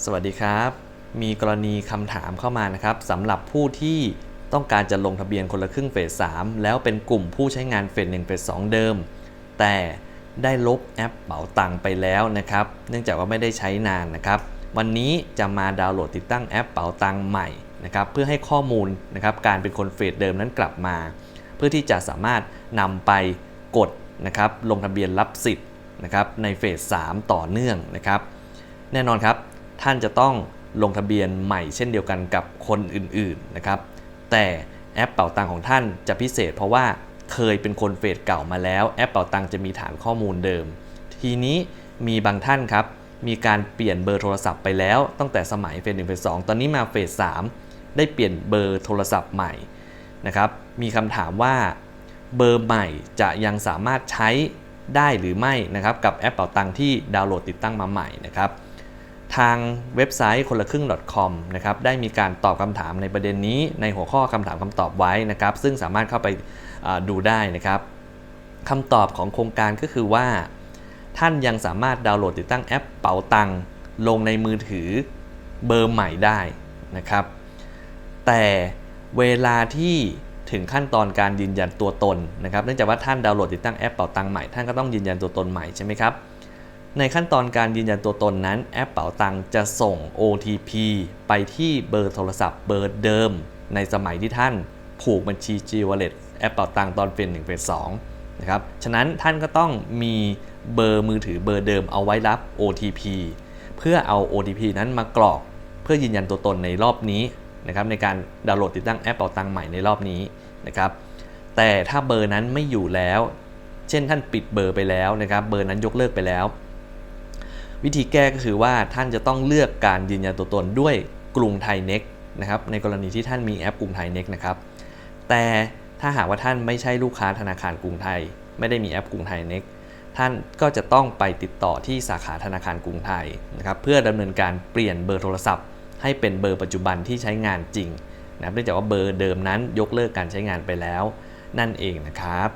สวัสดีครับ มีกรณีคำถามเข้ามานะครับสำหรับผู้ที่ต้องการจะลงทะเบียนคนละครึ่งเฟส 3 แล้วเป็นกลุ่มผู้ใช้งานเฟส 1 เฟส 2 เดิม แต่ได้ลบแอปเป๋าตังค์ไปแล้วนะครับ เนื่องจากว่าไม่ได้ใช้นานนะครับ วันนี้จะมาดาวน์โหลดติดตั้งแอปเป๋าตังค์ใหม่นะครับเพื่อให้ข้อมูลนะครับการเป็นคนเฟสเดิมนั้นกลับมา เพื่อที่จะสามารถนำไปกดนะครับลงทะเบียนรับสิทธิ์นะครับในเฟส 3 ต่อเนื่องนะครับ แน่นอนครับ ท่านจะต้องลงทะเบียนใหม่เช่นเดียวกันกับคนอื่นๆนะครับ แต่แอปเป่าตังของท่านจะพิเศษ เพราะว่าเคยเป็นคนเฟสเก่ามาแล้วแอปเป่าตังจะมีฐานข้อมูลเดิม ทีนี้มีบางท่านครับ มีการเปลี่ยนเบอร์โทรศัพท์ไปแล้วตั้งแต่สมัยเฟสหนึ่งเฟสสองตอนนี้มาเฟสสามได้เปลี่ยนเบอร์โทรศัพท์ใหม่นะครับ มีคำถามว่าเบอร์ใหม่จะยังสามารถใช้ได้หรือไม่นะครับกับแอปเป่าตังที่ดาวน์โหลดติดตั้งมาใหม่นะครับ ทางเว็บไซต์คนละครึ่ง .com นะครับได้มีการตอบคำถามในประเด็นนี้ในหัวข้อคำถามคำตอบไว้นะครับ ซึ่งสามารถเข้าไปดูได้นะครับคำตอบของโครงการก็คือว่า ท่านยังสามารถดาวน์โหลดติดตั้งแอปเป๋าตังลงในมือถือเบอร์ใหม่ได้นะครับ แต่เวลาที่ถึงขั้นตอนการยืนยันตัวตนนะครับ เนื่องจากว่าท่านดาวน์โหลดติดตั้งแอปเป๋าตังใหม่ท่านก็ต้องยืนยันตัวตนใหม่ใช่ไหมครับ ในขั้นตอนการยืนยันตัวตนนั้น แอปเป๋าตังจะส่ง OTP ไปที่เบอร์โทรศัพท์เบอร์เดิม ในสมัยที่ท่านผูกบัญชี G Wallet แอปเป๋าตังตอนเฟส1เฟส2นะครับฉะนั้นท่านก็ต้องมีเบอร์มือถือเบอร์เดิมเอาไว้รับ OTP เพื่อเอา OTP นั้นมากรอก เพื่อยืนยันตัวตนในรอบนี้นะครับในการดาวน์โหลดติดตั้งแอปเป๋าตังใหม่ในรอบนี้นะครับแต่ถ้าเบอร์นั้นไม่อยู่แล้ว เช่นท่านปิดเบอร์ไปแล้วนะครับเบอร์นั้นยกเลิกไปแล้ว วิธีแก้ก็คือว่าท่านจะต้องเลือกการยืนยันตัวตนด้วยกรุงไทยเน็กนะครับในกรณีที่ท่านมีแอปกรุงไทยเน็กนะครับแต่ถ้าหากว่าท่านไม่ใช่ลูกค้าธนาคารกรุงไทย ไม่ได้มีแอปกรุงไทยเน็กท่านก็จะต้องไปติดต่อที่สาขาธนาคารกรุงไทยนะครับเพื่อดำเนินการเปลี่ยนเบอร์โทรศัพท์ ให้เป็นเบอร์ปัจจุบันที่ใช้งานจริงนะเนื่องจากว่าเบอร์เดิมนั้นยกเลิกการใช้งานไปแล้ว นั่นเองนะครับ